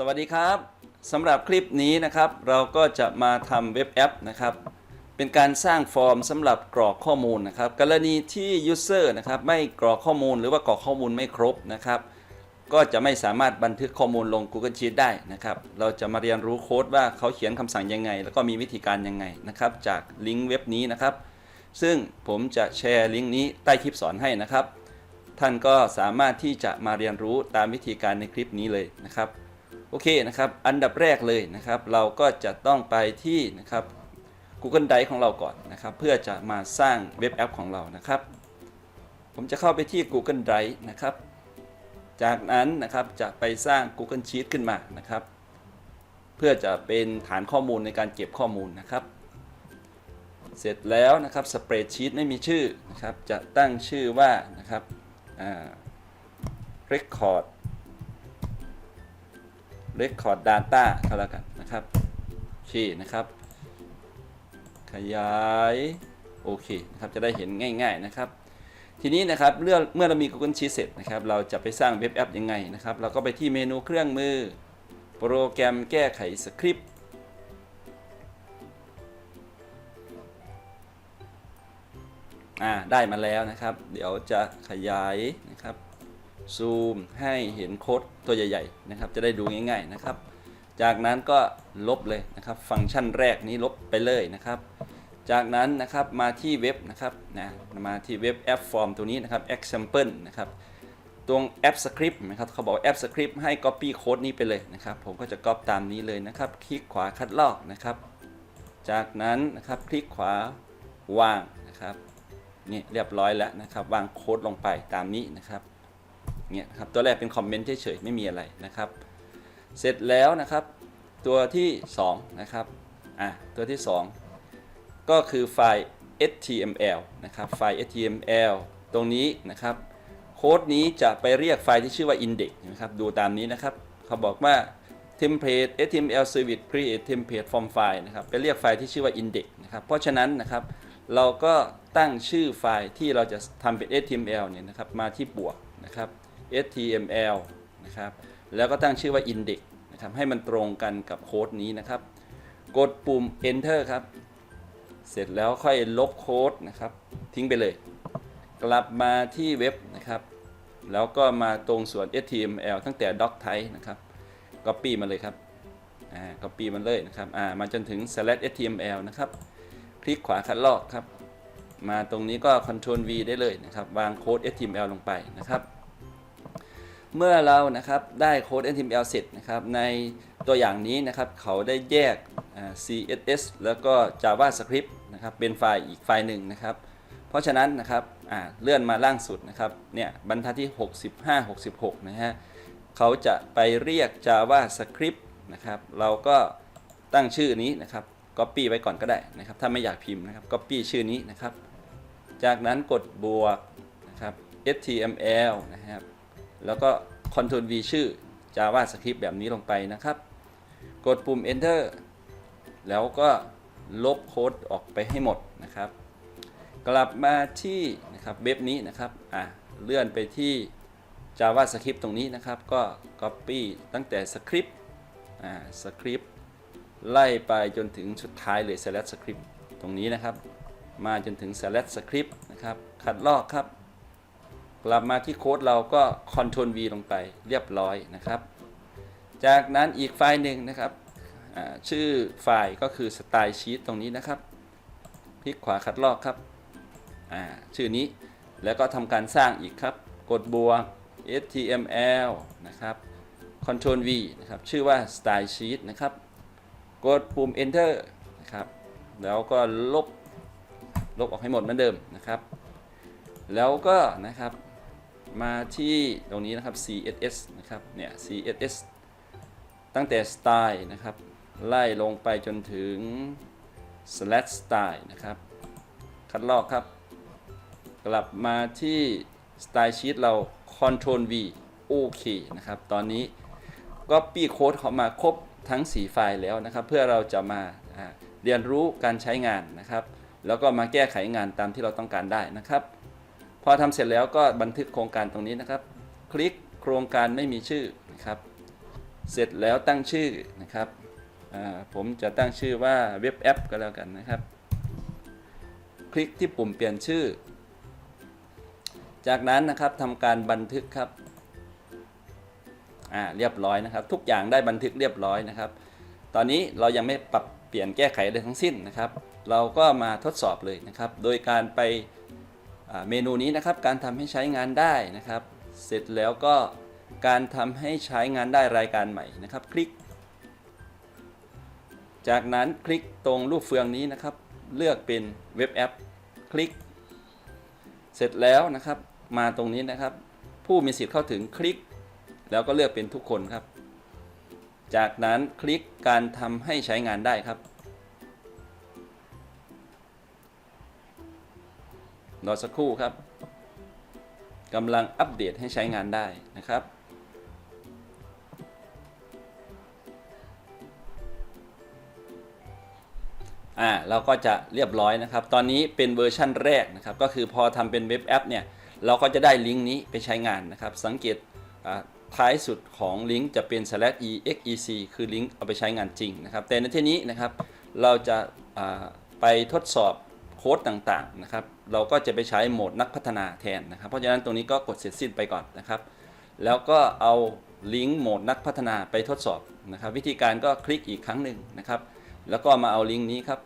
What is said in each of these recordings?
สวัสดีครับสำหรับคลิปนี้นะครับ เราก็จะมาทำเว็บแอปนะครับ เป็นการสร้างฟอร์มสำหรับกรอกข้อมูลนะครับ กรณีที่ User นะครับไม่กรอกข้อมูลหรือว่ากรอกข้อมูลไม่ครบนะครับ ก็จะไม่สามารถบันทึกข้อมูลลง Google Sheet ได้นะครับ เราจะมาเรียนรู้โค้ดว่าเขาเขียนคำสั่งยังไง แล้วก็มีวิธีการยังไงนะครับ จากลิงก์เว็บนี้นะครับ ซึ่งผมจะแชร์ลิงก์นี้ใต้คลิปสอนให้นะครับ ท่านก็สามารถที่จะมาเรียนรู้ตามวิธีการในคลิปนี้เลยนะครับ โอเคนะครับ อันดับแรกเลยนะครับ เราก็จะต้องไปที่นะครับ Google Drive ของเราก่อนนะครับ เพื่อจะมาสร้างเว็บแอปของเรานะครับ ผมจะเข้าไปที่ Google Drive นะครับ จากนั้นนะครับจะไปสร้าง Google Sheet ขึ้นมานะครับ เพื่อจะเป็นฐานข้อมูลในการเก็บข้อมูลนะครับ เสร็จแล้วนะครับสเปรดชีตไม่มีชื่อนะครับ จะตั้งชื่อว่านะครับ record record data ก็แล้วกันนะครับโอเคนะครับ ขยายโอเคนะครับจะได้เห็นง่าย ๆนะครับ ทีนี้นะครับเมื่อเมื่อเรามี Google Sheet เสร็จนะครับ เราจะไปสร้างเว็บแอปยังไงนะครับ เราก็ไปที่เมนูเครื่องมือ โปรแกรมแก้ไขสคริปต์อ่าได้มาแล้วนะครับ เดี๋ยวจะขยายนะครับ ซูมให้เห็นโค้ดตัวใหญ่ๆนะครับ จะได้ดูง่ายๆนะครับ จากนั้นก็ลบเลยนะครับ ฟังก์ชันแรกนี้ลบไปเลยนะครับ จากนั้นนะครับมาที่เว็บนะครับนะมาที่เว็บแอปฟอร์มตัวนี้นะครับ example นะครับตรงแอปสคริปต์นะครับเขาบอกแอปสคริปต์ให้ copy โค้ดนี้ไปเลยนะครับ ผมก็จะ copy ตามนี้เลยนะครับ คลิกขวาคัดลอกนะครับ จากนั้นนะครับคลิกขวาวางนะครับนี่เรียบร้อยแล้วนะครับ วางโค้ดลงไปตามนี้นะครับ เนี่ยครับตัวแรกเป็นคอมเมนต์เฉยๆไม่มีอะไรนะครับ เสร็จแล้วนะครับ ตัวที่2นะครับอะตัวที่ 2 ก็คือไฟล์ html นะครับไฟล์ html ตรงนี้นะครับ โค้ดนี้จะไปเรียกไฟล์ที่ชื่อว่า index นะครับดูตามนี้นะครับ เขาบอกว่า template html service create template from file นะครับไปเรียกไฟล์ที่ชื่อว่า index นะครับเพราะฉะนั้นนะครับเราก็ตั้งชื่อไฟล์ที่เราจะทำเป็น html เนี่ยนะครับมาที่บวกนะครับ html นะครับ แล้วก็ตั้งชื่อว่า index นะครับ ให้มันตรงกันกับโค้ดนี้นะครับ กดปุ่ม enter ครับ เสร็จแล้วค่อยลบโค้ดนะครับ ทิ้งไปเลย กลับมาที่เว็บนะครับ แล้วก็มาตรงส่วน html ตั้งแต่ doc type นะครับ copy มาเลยครับ อ่า copy มันเลยนะครับ อ่า มาจนถึง slash html นะครับ คลิกขวาคัดลอกครับ มาตรงนี้ก็ Ctrl V ได้เลยนะครับ วางโค้ด HTML ลงไปนะครับ เมื่อเรานะครับได้โค้ด HTML เสร็จนะครับในตัวอย่างนี้นะครับเขาได้แยก CSS แล้วก็ JavaScript นะครับเป็นไฟล์อีกไฟล์หนึ่งนะครับ เพราะฉะนั้นนะครับเลื่อนมาล่างสุดนะครับเนี่ยบรรทัดที่ 65 66 นะฮะเขาจะไปเรียก JavaScript นะครับเราก็ตั้งชื่อนี้นะครับ Copy ไว้ก่อนก็ได้นะครับ ถ้าไม่อยากพิมพ์นะครับ Copy ชื่อนี้นะครับ จากนั้นกดบวกนะครับ html นะครับ แล้วก็ Ctrl V ชื่อ JavaScript แบบนี้ลงไปนะครับ กดปุ่ม Enter แล้วก็ลบโค้ดออกไปให้หมดนะครับ กลับมาที่นะครับเว็บนี้นะครับอะเลื่อนไปที่ JavaScript ตรงนี้นะครับ ก็ Copy ตั้งแต่สคริปต์อ่าสคริปต์ไล่ไปจนถึงสุดท้ายเลย slash script ตรงนี้นะครับ มาจนถึง slash script นะครับ คัดลอกครับ กลับมาที่โค้ดเราก็ Ctrl V ลงไปเรียบร้อยนะครับ จากนั้นอีกไฟล์หนึ่งนะครับ ชื่อไฟล์ก็คือ style sheet ตรงนี้นะครับ คลิกขวาคัดลอกครับ ชื่อนี้แล้วก็ทำการสร้างอีกครับ กดบวก html นะครับ Ctrl V นะครับ ชื่อว่า style sheet นะครับ กดปุ่ม enter นะครับ แล้วก็ลบ ลบออกให้หมดเหมือนเดิมนะครับ แล้วก็นะครับ มาที่ตรงนี้นะครับ css นะครับ เนี่ย css ตั้งแต่ style นะครับ ไล่ลงไปจนถึง slash style นะครับ คัดลอกครับ กลับมาที่ style sheet เรา control V โอเคนะครับ ตอนนี้ Copy Code เข้ามาครบทั้ง 4 ไฟล์แล้วนะครับ เพื่อเราจะมาเรียนรู้การใช้งานนะครับ แล้วก็มาแก้ไขงานตามที่เราต้องการได้นะครับ พอทำเสร็จแล้วก็บันทึกโครงการตรงนี้นะครับ คลิกโครงการไม่มีชื่อนะครับ เสร็จแล้วตั้งชื่อนะครับผมจะตั้งชื่อว่าเว็บแอปก็แล้วกันนะครับ คลิกที่ปุ่มเปลี่ยนชื่อ จากนั้นนะครับทำการบันทึกครับอ่าเรียบร้อยนะครับ ทุกอย่างได้บันทึกเรียบร้อยนะครับ ตอนนี้เรายังไม่ปรับเปลี่ยนแก้ไขอะไรทั้งสิ้นนะครับ เราก็มาทดสอบเลยนะครับ โดยการไป เมนูนี้นะครับการทำให้ใช้งานได้นะครับ เสร็จแล้วก็การทำให้ใช้งานได้รายการใหม่นะครับ คลิก จากนั้นคลิกตรงรูปเฟืองนี้นะครับ เลือกเป็นเว็บแอป คลิก เสร็จแล้วนะครับ มาตรงนี้นะครับ ผู้มีสิทธิ์เข้าถึงคลิก แล้วก็เลือกเป็นทุกคนครับ จากนั้นคลิกการทำให้ใช้งานได้ครับ รอสักครู่ครับกำลังอัปเดตให้ใช้งานได้นะครับ อ่าเราก็จะเรียบร้อยนะครับ ตอนนี้เป็นเวอร์ชั่นแรกนะครับ ก็คือพอทำเป็นเว็บแอปเนี่ย เราก็จะได้ลิงก์นี้ไปใช้งานนะครับ สังเกตท้ายสุดของลิงก์จะเป็น slash exec คือลิงก์เอาไปใช้งานจริงนะครับ แต่ในที่นี้นะครับ เราจะไปทดสอบ โค้ดต่างๆนะครับ เราก็จะไปใช้โหมดนักพัฒนาแทนนะครับ เพราะฉะนั้นตรงนี้ก็กดเสร็จสิ้นไปก่อนนะครับ แล้วก็เอาลิงก์โหมดนักพัฒนาไปทดสอบนะครับ วิธีการก็คลิกอีกครั้งหนึ่งนะครับ แล้วก็มาเอาลิงก์นี้ครับ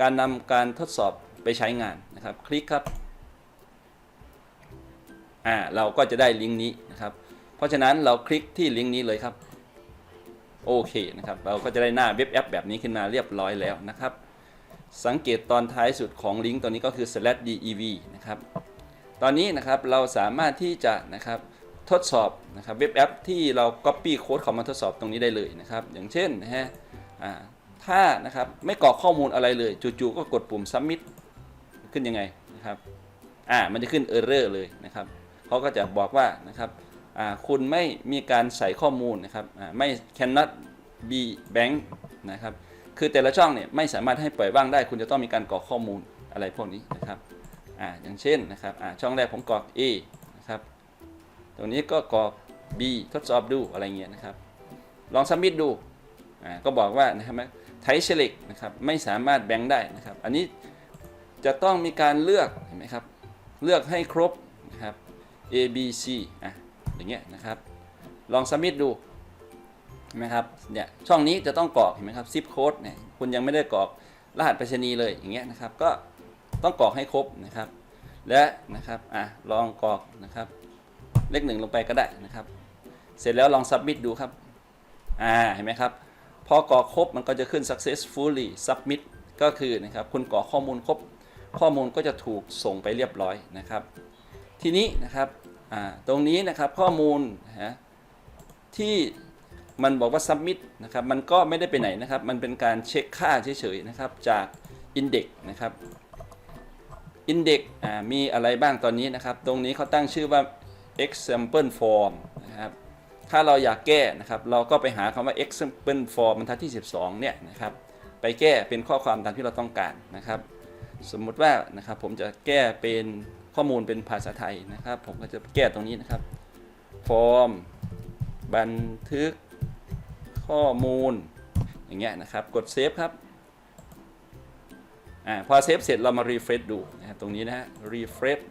การนำการทดสอบไปใช้งานนะครับ คลิกครับอ่าเราก็จะได้ลิงก์นี้นะครับ เพราะฉะนั้นเราคลิกที่ลิงก์นี้เลยครับโอเคนะครับ เราก็จะได้หน้าเว็บแอปแบบนี้ขึ้นมาเรียบร้อยแล้วนะครับ สังเกตตอนท้ายสุดของลิงก์ตัวนี้ก็คือ slash dev นะครับ ตอนนี้นะครับเราสามารถที่จะนะครับทดสอบนะครับเว็บแอปที่เรา copy โค้ดเข้ามาทดสอบตรงนี้ได้เลยนะครับ อย่างเช่นนะฮะถ้านะครับไม่กรอกข้อมูลอะไรเลยจู่ๆก็กดปุ่ม submit ขึ้นยังไงนะครับอ่ามันจะขึ้น error เลยนะครับเขาก็จะบอกว่านะครับอ่าคุณไม่มีการใส่ข้อมูลนะครับอ่าไม่ cannot be bank นะครับ คือแต่ละช่องเนี่ยไม่สามารถให้ปล่อยว่างได้ คุณจะต้องมีการกรอกข้อมูลอะไรพวกนี้นะครับอ่าอย่างเช่นนะครับอ่าช่องแรกผมกรอก A นะครับตรงนี้ก็กรอก B ทดสอบดูอะไรเงี้ยนะครับ ลอง submit ดูอ่าก็บอกว่านะครับไทเชลิกนะครับไม่สามารถแบ่งได้นะครับ อันนี้จะต้องมีการเลือกเห็นไหมครับเลือกให้ครบนะครับ A B C อะอย่างเงี้ยนะครับ ลองสมิธดู ห็นไหมครับเนี่ยช่องนี้จะต้องกรอกเห็นไหมครับซิปโค้ดเนี่ยคุณยังไม่ได้กรอกรหัสไปรษณีย์เลยอย่างเงี้ยนะครับ ก็ต้องกรอกให้ครบนะครับ และนะครับอะลองกรอกนะครับ เลขหนึ่งลงไปก็ได้นะครับ เสร็จแล้วลองสับมิดดูครับอ่าเห็นไหมครับพอกรอกครบมันก็จะขึ้น successfully submit ก็คือนะครับคุณกรอกข้อมูลครบ ข้อมูลก็จะถูกส่งไปเรียบร้อยนะครับ ทีนี้นะครับอ่าตรงนี้นะครับข้อมูลนะฮะที่ มันบอกว่า submit นะครับมันก็ไม่ได้ไปไหนนะครับ มันเป็นการเช็คค่าเฉยๆนะครับจาก index นะครับ index อ่ามีอะไรบ้างตอนนี้นะครับ ตรงนี้เขาตั้งชื่อว่า example form นะครับถ้าเราอยากแก้นะครับ เราก็ไปหาคำว่า example form บรรทัดที่ 12 เนี่ยนะครับ ไปแก้เป็นข้อความตามที่เราต้องการนะครับ สมมุติว่านะครับผมจะแก้เป็นข้อมูลเป็นภาษาไทยนะครับ ผมก็จะแก้ตรงนี้นะครับ form บันทึก ข้อมูล อย่างเงี้ยนะครับ กดเซฟครับอ่าพอเซฟเสร็จเรามา refresh ดูนะตรงนี้นะฮะ refresh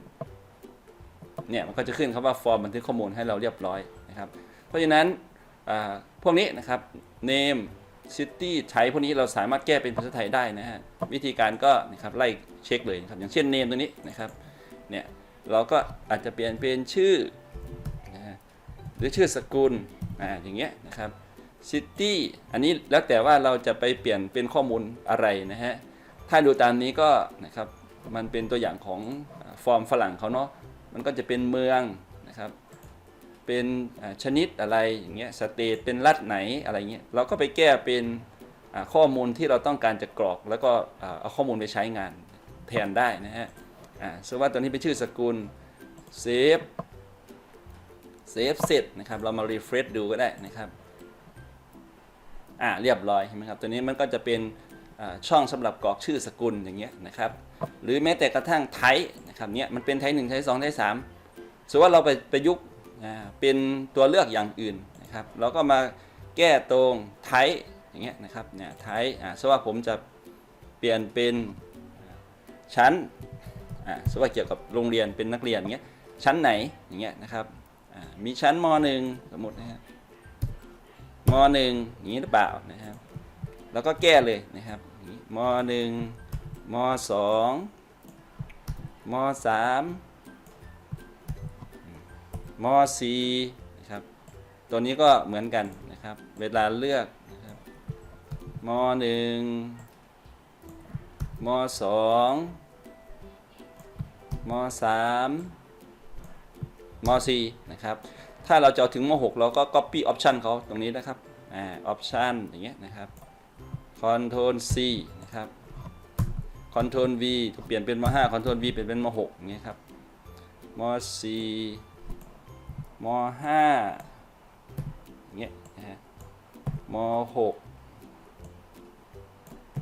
เนี่ยมันก็จะขึ้นครับว่าฟอร์มบันทึกข้อมูลให้เราเรียบร้อยนะครับ เพราะฉะนั้นอ่าพวกนี้นะครับ name city ใช้พวกนี้เราสามารถแก้เป็นภาษาไทยได้นะฮะวิธีการก็นะครับไล่เช็คเลยนะครับ อย่างเช่น name ตัวนี้นะครับเนี่ยเราก็อาจจะเปลี่ยนเป็นชื่อนะหรือชื่อสกุลอ่าอย่างเงี้ยนะครับ city อันนี้แล้วแต่ว่าเราจะไปเปลี่ยนเป็นข้อมูลอะไรนะฮะ ถ้าดูตามนี้ก็นะครับมันเป็นตัวอย่างของฟอร์มฝรั่งเขาเนาะ มันก็จะเป็นเมืองนะครับ เป็นชนิดอะไรอย่างเงี้ย สเตทเป็นรัฐไหนอะไรเงี้ย เราก็ไปแก้เป็นข้อมูลที่เราต้องการจะกรอก แล้วก็เอาข้อมูลไปใช้งานแทนได้นะฮะอ่าสมมติว่าตัวนี้เป็นชื่อสกุลเซฟเซฟเสร็จนะครับ เรามา refresh ดูก็ได้นะครับ อ่าเรียบร้อยเห็นไหมครับตัวนี้มันก็จะเป็นช่องสำหรับกรอกชื่อสกุลอย่างเงี้ยนะครับหรือแม้แต่กระทั่งไทยนะครับเนี้ยมันเป็นไทยหนึ่งไทยสองไทยสามสมมติว่าเราไปประยุกต์เป็นตัวเลือกอย่างอื่นนะครับเราก็มาแก้ตรงไทป์อย่างเงี้ยนะครับเนี่ยไทป์อ่าสมมติว่าผมจะเปลี่ยนเป็นชั้นอ่าสมมติว่าเกี่ยวกับโรงเรียนเป็นนักเรียนอย่างเงี้ยชั้นไหนอย่างเงี้ยนะครับอ่ามีชั้นม .1 สมมตินะฮะ ม .1 อย่างนี้หรือเปล่านะครับ แล้วก็แก้เลยนะครับอย่างนี้ม .1 ม .2 ม .3 ม .4 นะครับ ตัวนี้ก็เหมือนกันนะครับ เวลาเลือกนะครับม .1 ม .2 ม .3 ม .4 นะครับ ถ้าเราจะเอาถึงม .6 เราก็ copy option เขาตรงนี้นะครับอ่า option อย่างเงี้ยนะครับ Ctrl C นะครับ Ctrl V ถูกเปลี่ยนเป็นม .5 Ctrl V เปลี่ยนเป็นม .6 อย่างเงี้ยครับม .4 ม .5 อย่างเงี้ยนะฮะม .6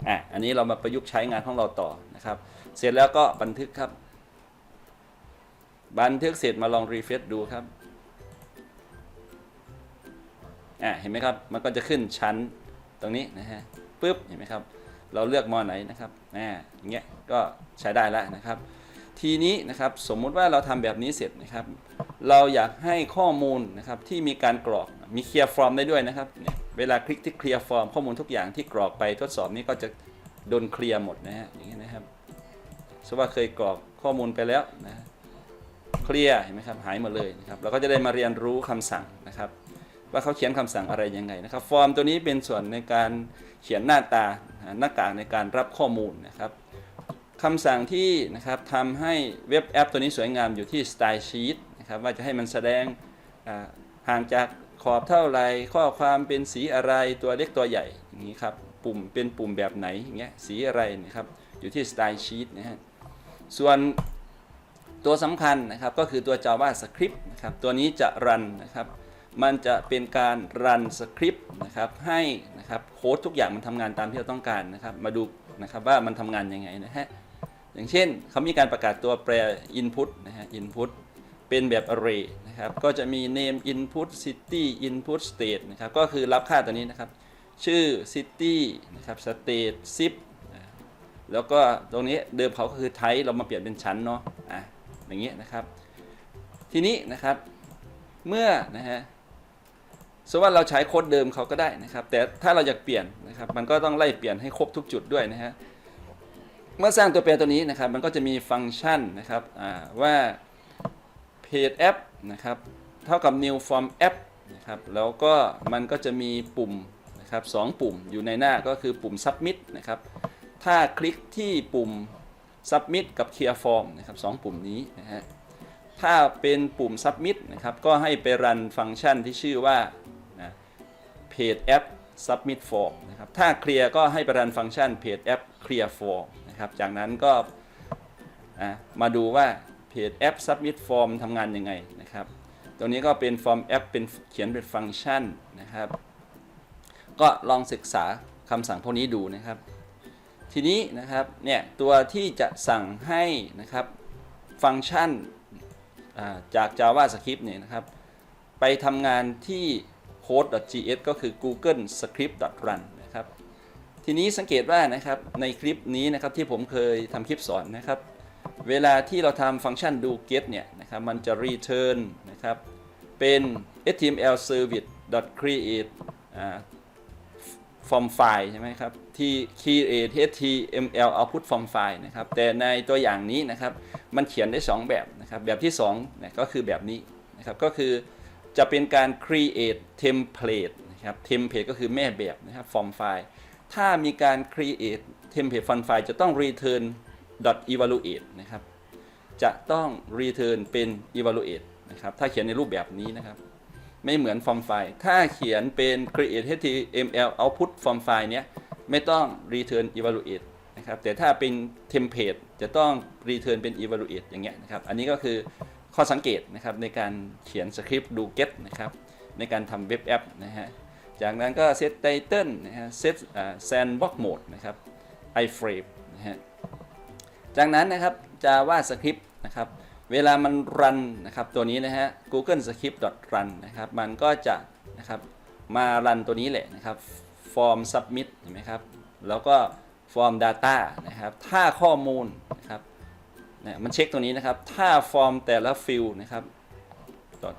อะอันนี้เรามาประยุกต์ใช้งานของเราต่อนะครับ เสร็จแล้วก็บันทึกครับ บันทึกเสร็จมาลองรีเฟรชดูครับ อะเห็นไหมครับ มันก็จะขึ้นชั้นตรงนี้นะฮะปึ๊บเห็นไหมครับ เราเลือกมอไหนนะครับอ่าอย่างเงี้ยก็ใช้ได้แล้วนะครับ ทีนี้นะครับสมมุติว่าเราทำแบบนี้เสร็จนะครับ เราอยากให้ข้อมูลนะครับที่มีการกรอกมีเคลียร์ฟอร์มได้ด้วยนะครับเนี่ยเวลาคลิกที่เคลียร์ฟอร์มข้อมูลทุกอย่างที่กรอกไปทดสอบนี้ก็จะโดนเคลียร์หมดนะฮะอย่างนี้ยนะครับสมมติว่าเคยกรอกข้อมูลไปแล้วนะเคลียร์เห็นไหมครับหายหมดเลยนะครับเราก็จะได้มาเรียนรู้คำสั่งนะครับ ว่าเขาเขียนคำสั่งอะไรยังไงนะครับ ฟอร์มตัวนี้เป็นส่วนในการเขียนหน้าตาหน้ากากในการรับข้อมูลนะครับคำสั่งที่นะครับทำให้เว็บแอปตัวนี้สวยงามอยู่ที่ Style Sheet นะครับว่าจะให้มันแสดงห่างจากขอบเท่าไรข้อความเป็นสีอะไรตัวเล็กตัวใหญ่อย่างนี้ครับปุ่มเป็นปุ่มแบบไหนอย่างเงี้ยสีอะไรนะครับอยู่ที่ Style Sheet นะฮะส่วนตัวสำคัญนะครับก็คือตัว JavaScript นะครับตัวนี้จะรันนะครับ มันจะเป็นการรันสคริปต์นะครับให้นะครับโค้ดทุกอย่างมันทำงานตามที่เราต้องการนะครับ มาดูนะครับว่ามันทำงานยังไงนะฮะอย่างเช่นเขามีการประกาศตัวแปร input นะฮะ input เป็นแบบ array นะครับก็จะมี name input city input state นะครับก็คือรับค่าตัวนี้นะครับ ชื่อ city นะครับ state zip แล้วก็ตรงนี้เดิมเขาก็คือ type เรามาเปลี่ยนเป็นชั้นเนาะอะอย่างเงี้ยนะครับ ทีนี้นะครับเมื่อนะฮะ สมมติว่าเราใช้โค้ดเดิมเขาก็ได้นะครับ แต่ถ้าเราอยากเปลี่ยนนะครับ มันก็ต้องไล่เปลี่ยนให้ครบทุกจุดด้วยนะฮะ เมื่อสร้างตัวแปรตัวนี้นะครับ มันก็จะมีฟังก์ชันนะครับว่า page app นะครับ เท่ากับ new form app นะครับ แล้วก็มันก็จะมีปุ่มนะครับสองปุ่มอยู่ในหน้าก็คือปุ่ม submit นะครับ ถ้าคลิกที่ปุ่ม submit กับ clear form นะครับสองปุ่มนี้นะฮะ ถ้าเป็นปุ่ม submit นะครับ ก็ให้ไปรันฟังก์ชันที่ชื่อว่า page app submit form นะครับ ถ้า clear ก็ให้ปรันฟังก์ชัน page app clear form นะครับ จากนั้นก็มาดูว่า page app submit form ทำงานยังไงนะครับ ตรงนี้ก็เป็น form app เป็นเขียนเป็นฟังก์ชันนะครับ ก็ลองศึกษาคำสั่งพวกนี้ดูนะครับ ทีนี้นะครับ เนี่ยตัวที่จะสั่งให้นะครับฟังก์ชันจาก JavaScript เนี่ยนะครับ ไปทำงานที่ code.js ก็คือ google script.run นะครับ ทีนี้สังเกตว่านะครับในคลิปนี้นะครับที่ผมเคยทำคลิปสอนนะครับ เวลาที่เราทำฟังก์ชัน do get เนี่ยนะครับมันจะ return นะครับเป็น html service create อ่า form file ใช่ไหมครับที่ create html output form file นะครับแต่ในตัวอย่างนี้นะครับมันเขียนได้ 2 แบบนะครับแบบที่2นะก็คือแบบนี้นะครับก็คือ จะเป็นการ create template นะครับ template ก็คือแม่แบบนะครับ form file ถ้ามีการ create template form file จะต้อง return evaluate นะครับ จะต้อง return เป็น evaluate นะครับ ถ้าเขียนในรูปแบบนี้นะครับ ไม่เหมือน form file ถ้าเขียนเป็น create html output form file เนี้ยไม่ต้อง return evaluate นะครับ แต่ถ้าเป็น template จะต้อง return เป็น evaluate อย่างเงี้ยนะครับ อันนี้ก็คือ ข้อสังเกตนะครับในการเขียนสคริปต์ do get นะครับในการทำเว็บแอปนะฮะจากนั้นก็ set title นะฮะ set อ่า sandbox mode นะครับ iframe นะฮะจากนั้นนะครับ JavaScript นะครับเวลามันรันนะครับตัวนี้นะฮะ google script run นะครับมันก็จะนะครับมารันตัวนี้แหละนะครับ form submit เห็นไหมครับแล้วก็ form data นะครับถ้าข้อมูลนะครับ นี่ยมันเช็คตัวนี้นะครับ ถ้า form แต่ละฟิลนะครับ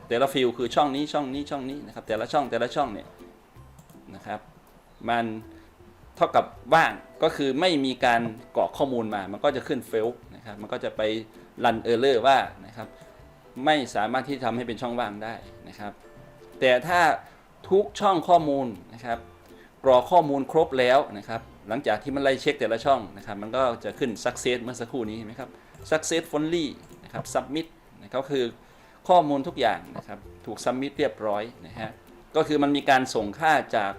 แต่ละฟิลคือช่องนี้ช่องนี้ช่องนี้นะครับ แต่ละช่องแต่ละช่องเนี่ยนะครับ มันเท่ากับว่างก็คือไม่มีการกรอกข้อมูลมา มันก็จะขึ้น fail นะครับ มันก็จะไปรัน error ว่านะครับ ไม่สามารถที่ทำให้เป็นช่องว่างได้นะครับ แต่ถ้าทุกช่องข้อมูลนะครับกรอกข้อมูลครบแล้วนะครับ หลังจากที่มันไล่เช็คแต่ละช่องนะครับ มันก็จะขึ้น success เมื่อสักครู่นี้เห็นไหมครับ successfully นะครับ submit นะครับก็คือข้อมูลทุกอย่างนะครับถูก submit เรียบร้อยนะฮะก็คือมันมีการส่งค่าจาก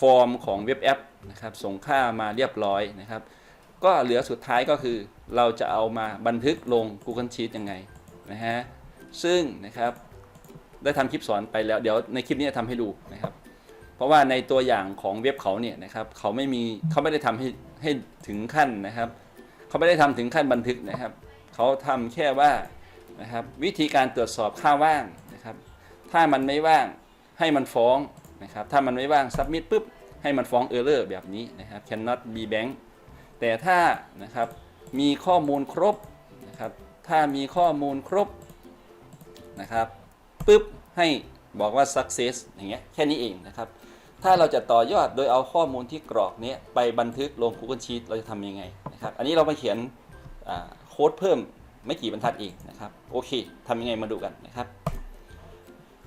ฟอร์มของเว็บแอปนะครับส่งค่ามาเรียบร้อยนะครับ ก็เหลือสุดท้ายก็คือเราจะเอามาบันทึกลง Google Sheet ยังไงนะฮะซึ่งนะครับได้ทำคลิปสอนไปแล้วเดี๋ยวในคลิปนี้จะทำให้ดูนะครับ เพราะว่าในตัวอย่างของเว็บเขาเนี่ยนะครับเขาไม่มีเขาไม่ได้ทำให้ให้ถึงขั้นนะครับ เขาไม่ได้ทำถึงขั้นบันทึกนะครับ เขาทำแค่ว่านะครับวิธีการตรวจสอบค่าว่างนะครับ ถ้ามันไม่ว่างให้มันฟ้องนะครับ ถ้ามันไม่ว่าง submit ปุ๊บให้มันฟ้อง error แบบนี้นะครับ cannot be bank แต่ถ้านะครับมีข้อมูลครบนะครับ ถ้ามีข้อมูลครบนะครับปุ๊บให้บอกว่า success อย่างเงี้ยแค่นี้เองนะครับ ถ้าเราจะต่อยอดโดยเอาข้อมูลที่กรอกนี้ไปบันทึกลง Google Sheet เราจะทำยังไงนะครับ อันนี้เรามาเขียนโค้ดเพิ่มไม่กี่บรรทัดเองนะครับ โอเคทำยังไงมาดูกันนะครับ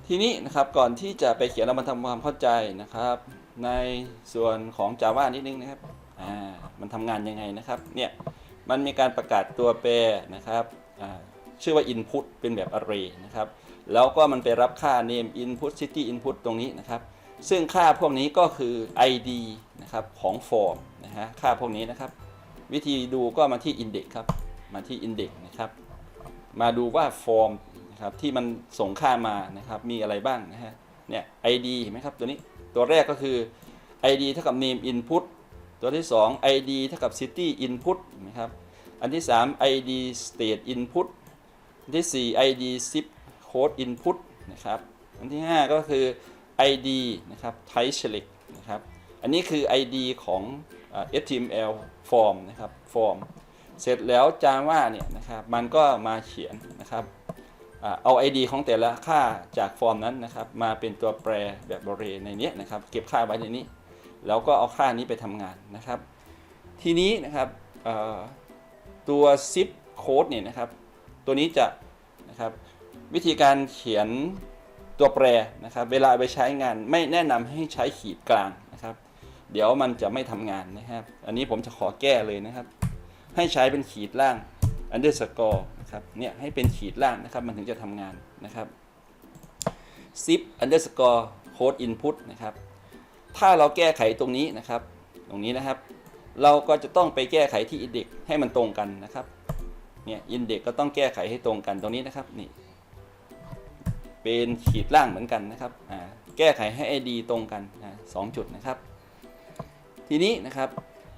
ทีนี้นะครับก่อนที่จะไปเขียนเรามาทำความเข้าใจนะครับ ในส่วนของ Java นิดนึงนะครับมันทำงานยังไงนะครับเนี่ยมันมีการประกาศตัวแปรนะครับชื่อว่า input เป็นแบบ array นะครับ แล้วก็มันไปรับค่า name input city input ตรงนี้นะครับ ซึ่งค่าพวกนี้ก็คือ id นะครับของ form นะฮะค่าพวกนี้นะครับ วิธีดูก็มาที่ index ครับ มาที่ index นะครับ มาดูว่า form นะครับที่มันส่งค่ามานะครับมีอะไรบ้างนะฮะเนี่ย id เห็นไหมครับตัวนี้ตัวแรกก็คือ id เท่ากับ name input ตัวที่ 2 id เท่ากับ city input นะครับอันที่ 3 id state input อันที่ 4 id zip code input นะครับอันที่ 5 ก็คือ id นะครับ type select นะครับ อันนี้คือ id ของ html form นะครับ form เสร็จแล้ว Java เนี่ยนะครับ มันก็มาเขียนนะครับอ่าเอา ID ของแต่ละค่าจากฟอร์มนั้นนะครับ มาเป็นตัวแปรแบบบริในนี้นะครับ เก็บค่าไว้ในนี้ แล้วก็เอาค่านี้ไปทำงานนะครับ ทีนี้นะครับตัว zip code เนี่ยนะครับ ตัวนี้จะนะครับวิธีการเขียน ตัวแปรนะครับ เวลาไปใช้งานไม่แนะนำให้ใช้ขีดกลางนะครับ เดี๋ยวมันจะไม่ทำงานนะครับ อันนี้ผมจะขอแก้เลยนะครับ ให้ใช้เป็นขีดล่าง underscore นะครับเนี่ยให้เป็นขีดล่างนะครับ มันถึงจะทำงานนะครับ zip underscore code input นะครับ ถ้าเราแก้ไขตรงนี้นะครับ ตรงนี้นะครับ เราก็จะต้องไปแก้ไขที่ index ให้มันตรงกันนะครับ เนี่ย index ก็ต้องแก้ไขให้ตรงกันตรงนี้นะครับ นี่ เป็นขีดล่างเหมือนกันนะครับแก้ไขให้ id ตรงกันสองจุดนะครับ ทีนี้นะครับ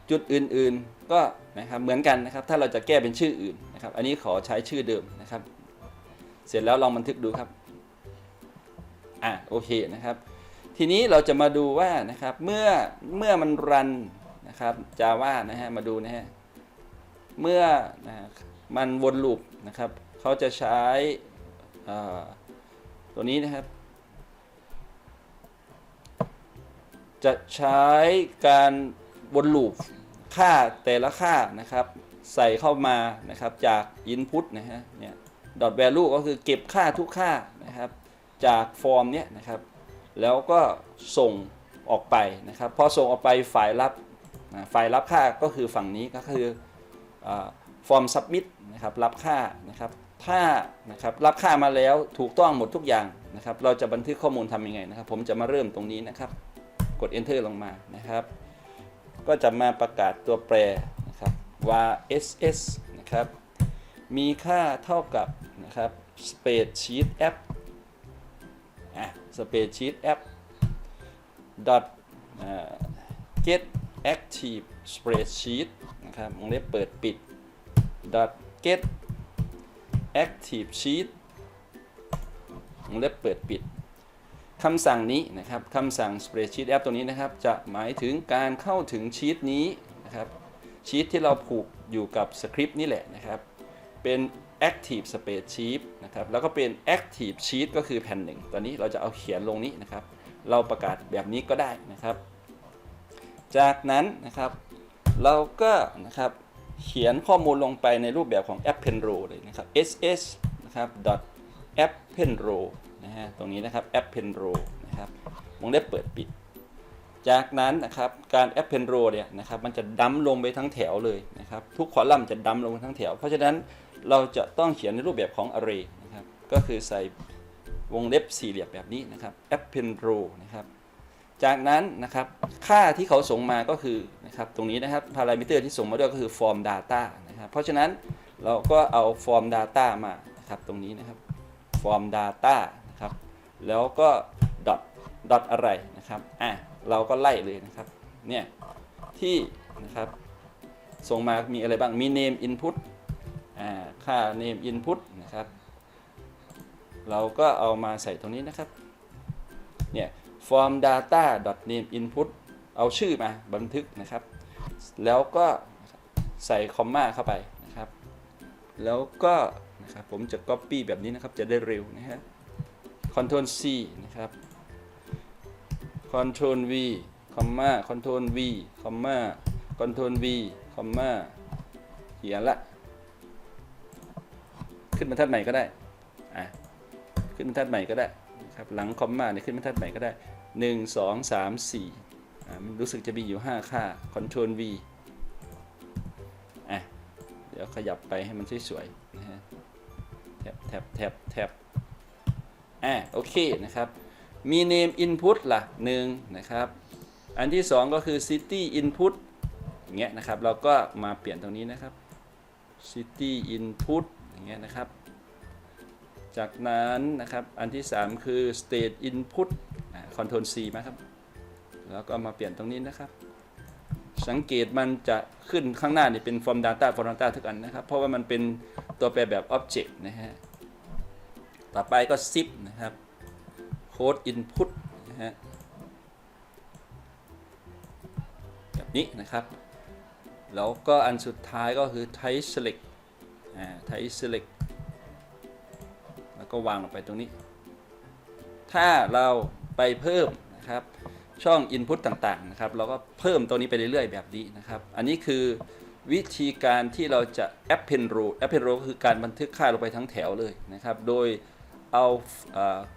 จุดอื่นๆก็นะครับเหมือนกันนะครับ ถ้าเราจะแก้เป็นชื่ออื่นนะครับ อันนี้ขอใช้ชื่อเดิมนะครับ เสร็จแล้วลองบันทึกดูครับอะโอเคนะครับ ทีนี้เราจะมาดูว่านะครับเมื่อเมื่อมันรันนะครับจาว่านะฮะมาดูนะฮะเมื่อนะมันวนลูปนะครับเขาจะใช้อ่อ ตัวนี้นะครับ จะใช้การวนลูปค่าแต่ละค่านะครับ ใส่เข้ามานะครับจาก input นะฮะเนี่ย dot value ก็คือเก็บค่าทุกค่านะครับ จากฟอร์มเนี้ยนะครับ แล้วก็ส่งออกไปนะครับพอส่งออกไปฝ่ายรับนะฝ่ายรับค่าก็คือฝั่งนี้ก็คือฟอร์ม submit นะครับรับค่านะครับ ถ้านะครับรับค่ามาแล้วถูกต้องหมดทุกอย่างนะครับ เราจะบันทึกข้อมูลทำยังไงนะครับ ผมจะมาเริ่มตรงนี้นะครับ กด enter ลงมานะครับ ก็จะมาประกาศตัวแปรนะครับว่า ss นะครับ มีค่าเท่ากับนะครับ spreadsheet app อะ spreadsheet app dot get active spreadsheet นะครับวงเล็บเปิดปิด dot get active sheet วงเล็บเปิดปิดคำสั่งนี้นะครับคำสั่ง spreadsheet app ตัวนี้นะครับจะหมายถึงการเข้าถึงชีตนี้นะครับชีตที่เราผูกอยู่กับสคริปต์นี่แหละนะครับเป็น active spreadsheet นะครับแล้วก็เป็น active sheet ก็คือแผ่นหนึ่งตอนนี้เราจะเอาเขียนลงนี้นะครับ เราประกาศแบบนี้ก็ได้นะครับ จากนั้นนะครับเราก็นะครับ เขียนข้อมูลลงไปในรูปแบบของ append row เลยนะครับ ss นะครับ dot append row นะฮะตรงนี้นะครับ append row นะครับวงเล็บเปิดปิด จากนั้นนะครับการ append row เนี่ยนะครับมันจะดั้มลงไปทั้งแถวเลยนะครับทุกคอลัมน์จะดั้มลงทั้งแถว เพราะฉะนั้นเราจะต้องเขียนในรูปแบบของ array นะครับก็คือใส่วงเล็บสี่เหลี่ยมแบบนี้นะครับ append row นะครับ จากนั้นนะครับค่าที่เขาส่งมาก็คือนะครับตรงนี้นะครับพารามิเตอร์ที่ส่งมาด้วยก็คือ form data นะครับเพราะฉะนั้นเราก็เอา form data มานะครับตรงนี้นะครับ form data นะครับแล้วก็ dot dot อะไรนะครับอะเราก็ไล่เลยนะครับเนี่ยที่นะครับส่งมามีอะไรบ้างมี name input อ่าค่า name input นะครับเราก็เอามาใส่ตรงนี้นะครับเนี่ย form data name input เอาชื่อมาบันทึกนะครับ แล้วก็ใส่คอมมาเข้าไปนะครับ แล้วก็นะครับผมจะ copy แบบนี้นะครับจะได้เร็วนะฮะ Ctrl C นะครับ Ctrl V คอมมา Ctrl V คอมมา Ctrl V คอมมาเขียนละ ขึ้นบรรทัดใหม่ก็ได้อะขึ้นบรรทัดใหม่ก็ได้ นะครับหลังคอมมาเนี่ยขึ้นบรรทัดใหม่ก็ได้ 1 2 3 4อ่ามันรู้สึกจะมีอยู่ 5 ค่า Ctrl V อะเดี๋ยวขยับไปให้มันสวยๆนะฮะแท็บแท็บแท็บแท็บอะโอเคนะครับ มี name input ล่ะ1นะครับ อันที่ 2 ก็คือ city input อย่างเงี้ยนะครับ เราก็มาเปลี่ยนตรงนี้นะครับ city input อย่างเงี้ยนะครับ จากนั้นนะครับ อันที่ 3 คือ state input control C มาครับ แล้วก็มาเปลี่ยนตรงนี้นะครับ สังเกตมันจะขึ้นข้างหน้านี่เป็น form data form data ทุกอันนะครับ เพราะว่ามันเป็นตัวแปรแบบ object นะฮะ ต่อไปก็ zip นะครับ code input นะฮะ แบบนี้นะครับ แล้วก็อันสุดท้ายก็คือ type select อ่า type select แล้ว ก็วางลงไปตรงนี้ ถ้าเราไปเพิ่มนะครับช่อง Input ต่างๆนะครับเราก็เพิ่มตัวนี้ไปเรื่อยๆแบบนี้นะครับ อันนี้คือวิธีการที่เราจะ append row append row ก็คือการบันทึกค่าลงไปทั้งแถวเลยนะครับ โดยเอา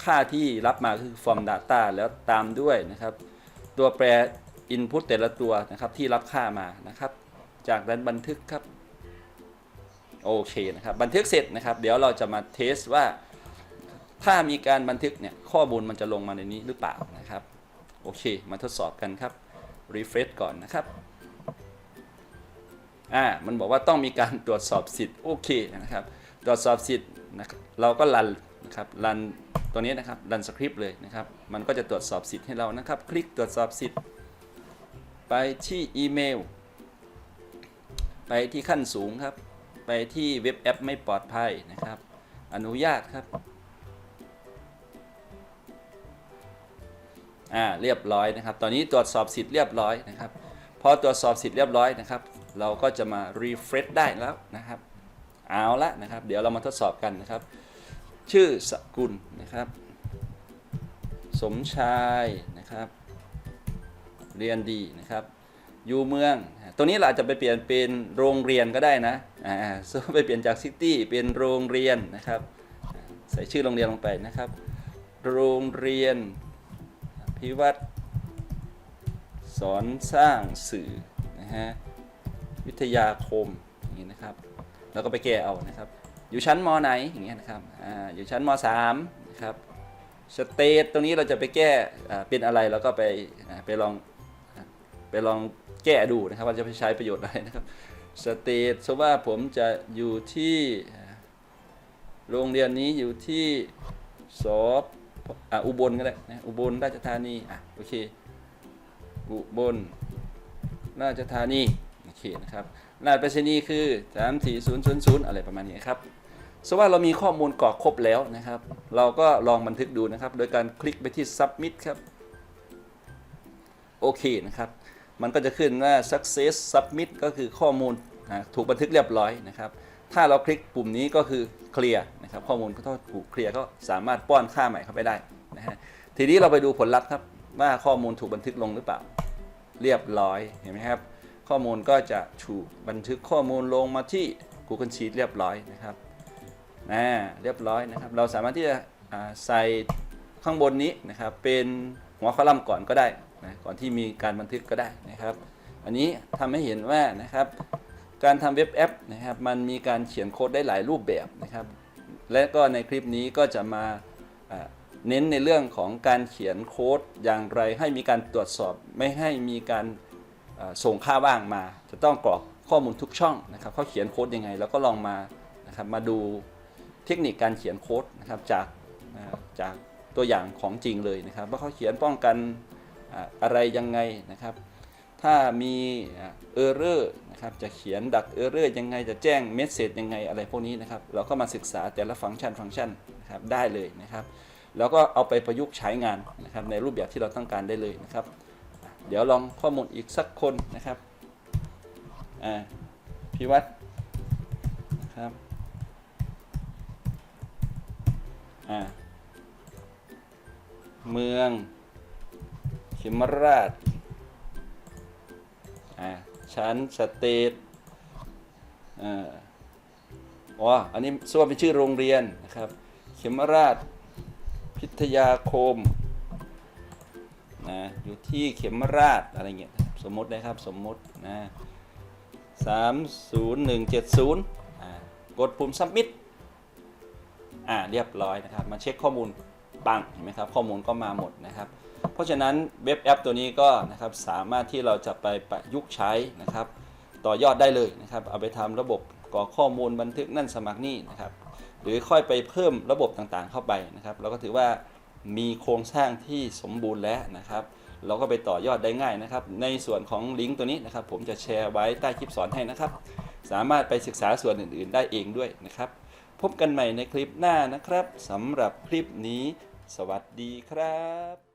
ค่าที่รับมาคือ form data แล้วตามด้วยนะครับ ตัวแปร input แต่ละตัวนะครับที่รับค่ามานะครับ จากนั้นบันทึกครับ โอเคนะครับ บันทึกเสร็จนะครับ เดี๋ยวเราจะมาเทสว่า ถ้ามีการบันทึกเนี่ยข้อมูลมันจะลงมาในนี้หรือเปล่านะครับ โอเค มาทดสอบกันครับ refresh ก่อนนะครับอ่ามันบอกว่าต้องมีการตรวจสอบสิทธิ์โอเคนะครับตรวจสอบสิทธิ์นะครับเราก็รันนะครับรันตัวนี้นะครับรันสคริปต์เลยนะครับ มันก็จะตรวจสอบสิทธิ์ให้เรานะครับ คลิกตรวจสอบสิทธิ์ ไปที่อีเมล ไปที่ขั้นสูงครับ ไปที่เว็บแอปไม่ปลอดภัยนะครับ อนุญาตครับ อ่าเรียบร้อยนะครับ ตอนนี้ตรวจสอบสิทธิ์เรียบร้อยนะครับ พอตรวจสอบสิทธิ์เรียบร้อยนะครับ เราก็จะมา refresh ได้แล้วนะครับ เอาละนะครับ เดี๋ยวเรามาทดสอบกันนะครับ ชื่อสกุลนะครับ สมชายนะครับ เรียนดีนะครับอยู่เมือง ตัวนี้เราอาจจะไปเปลี่ยนเป็นโรงเรียนก็ได้นะอ่าไปเปลี่ยนจากซิตี้เป็นโรงเรียนนะครับ ใส่ชื่อโรงเรียนลงไปนะครับ โรงเรียน พิวัตรสอนสร้างสื่อนะฮะวิทยาคมอย่างนี้นะครับ แล้วก็ไปแก้เอานะครับ อยู่ชั้นมไหนอย่างเงี้ยนะครับอ่าอยู่ชั้นมสามนะครับสเตทตรงนี้เราจะไปแก้เป็นอะไรแล้วก็ไปไปลองไปลองแก้ดูนะครับว่าจะไปใช้ประโยชน์อะไรนะครับสเตทสมมติว่าผมจะอยู่ที่โรงเรียนนี้อยู่ที่สอบ อุบลก็ได้นะอุบลราชธานีอะโอเคอุบลราชธานีโอเคนะครับรหัสไปรษณีย์คือ 34000 อะไรประมาณนี้ครับสว่าเรามีข้อมูลกรอกครบแล้วนะครับ เราก็ลองบันทึกดูนะครับ โดยการคลิกไปที่ submit ครับ โอเคนะครับ มันก็จะขึ้นว่า success submit ก็คือข้อมูลถูกบันทึกเรียบร้อยนะครับ ถ้าเราคลิกปุ่มนี้ก็คือ เคลียร์นะครับข้อมูลก็ต้องถูกเคลียร์ก็สามารถป้อนค่าใหม่เข้าไปได้นะฮะทีนี้เราไปดูผลลัพธ์ครับว่าข้อมูลถูกบันทึกลงหรือเปล่า เรียบร้อยเห็นไหมครับ ข้อมูลก็จะถูกบันทึกข้อมูลลงมาที่ Google Sheet เรียบร้อยนะครับอ่าเรียบร้อยนะครับ เราสามารถที่จะใส่ข้างบนนี้นะครับเป็นหัวคอลัมน์ก่อนก็ได้นะก่อนที่มีการบันทึกก็ได้นะครับ อันนี้ทำให้เห็นว่านะครับ การทำเว็บแอปนะครับมันมีการเขียนโค้ดได้หลายรูปแบบนะครับ และก็ในคลิปนี้ก็จะมาเน้นในเรื่องของการเขียนโค้ดอย่างไรให้มีการตรวจสอบไม่ให้มีการส่งค่าว่างมา จะต้องกรอกข้อมูลทุกช่องนะครับเขาเขียนโค้ดยังไง แล้วก็ลองมานะครับมาดูเทคนิคการเขียนโค้ดนะครับจากจากตัวอย่างของจริงเลยนะครับ ว่าเขาเขียนป้องกันอะไรยังไงนะครับ ถ้ามีเออร์เรอร์นะครับจะเขียนดักเออร์เรอร์ยังไงจะแจ้งเมสเซจยังไงอะไรพวกนี้นะครับ เราก็มาศึกษาแต่ละฟังก์ชันฟังก์ชันนะครับได้เลยนะครับแล้วก็เอาไปประยุกต์ใช้งานนะครับในรูปแบบที่เราต้องการได้เลยนะครับ เดี๋ยวลองข้อมูลอีกสักคนนะครับอ่าพิวัตรนะครับอ่าเมืองเขมราช อ่าชั้นสเตทอ่าอ๋ออันนี้ส่วนเป็นชื่อโรงเรียนนะครับ เขมราชพิทยาคมนะอยู่ที่เขมราชอะไรเงี้ยสมมตินะครับสมมตินะสามศูนย์หนึ่งเจ็ดศูนย์กดปุ่ม submit อ่าเรียบร้อยนะครับ มาเช็คข้อมูลปังเห็นไหมครับ ข้อมูลก็มาหมดนะครับ เพราะฉะนั้นเว็บแอปตัวนี้ก็นะครับสามารถที่เราจะไปประยุกต์ใช้นะครับ ต่อยอดได้เลยนะครับ เอาไปทำระบบกรอข้อมูลบันทึกนั่นสมัครนี่นะครับ หรือค่อยไปเพิ่มระบบต่างๆเข้าไปนะครับ เราก็ถือว่ามีโครงสร้างที่สมบูรณ์แล้วนะครับ เราก็ไปต่อยอดได้ง่ายนะครับ ในส่วนของลิงก์ตัวนี้นะครับ ผมจะแชร์ไว้ใต้คลิปสอนให้นะครับ สามารถไปศึกษาส่วนอื่น ๆ ได้เองด้วยนะครับ พบกันใหม่ในคลิปหน้านะครับสำหรับคลิปนี้ สวัสดีครับ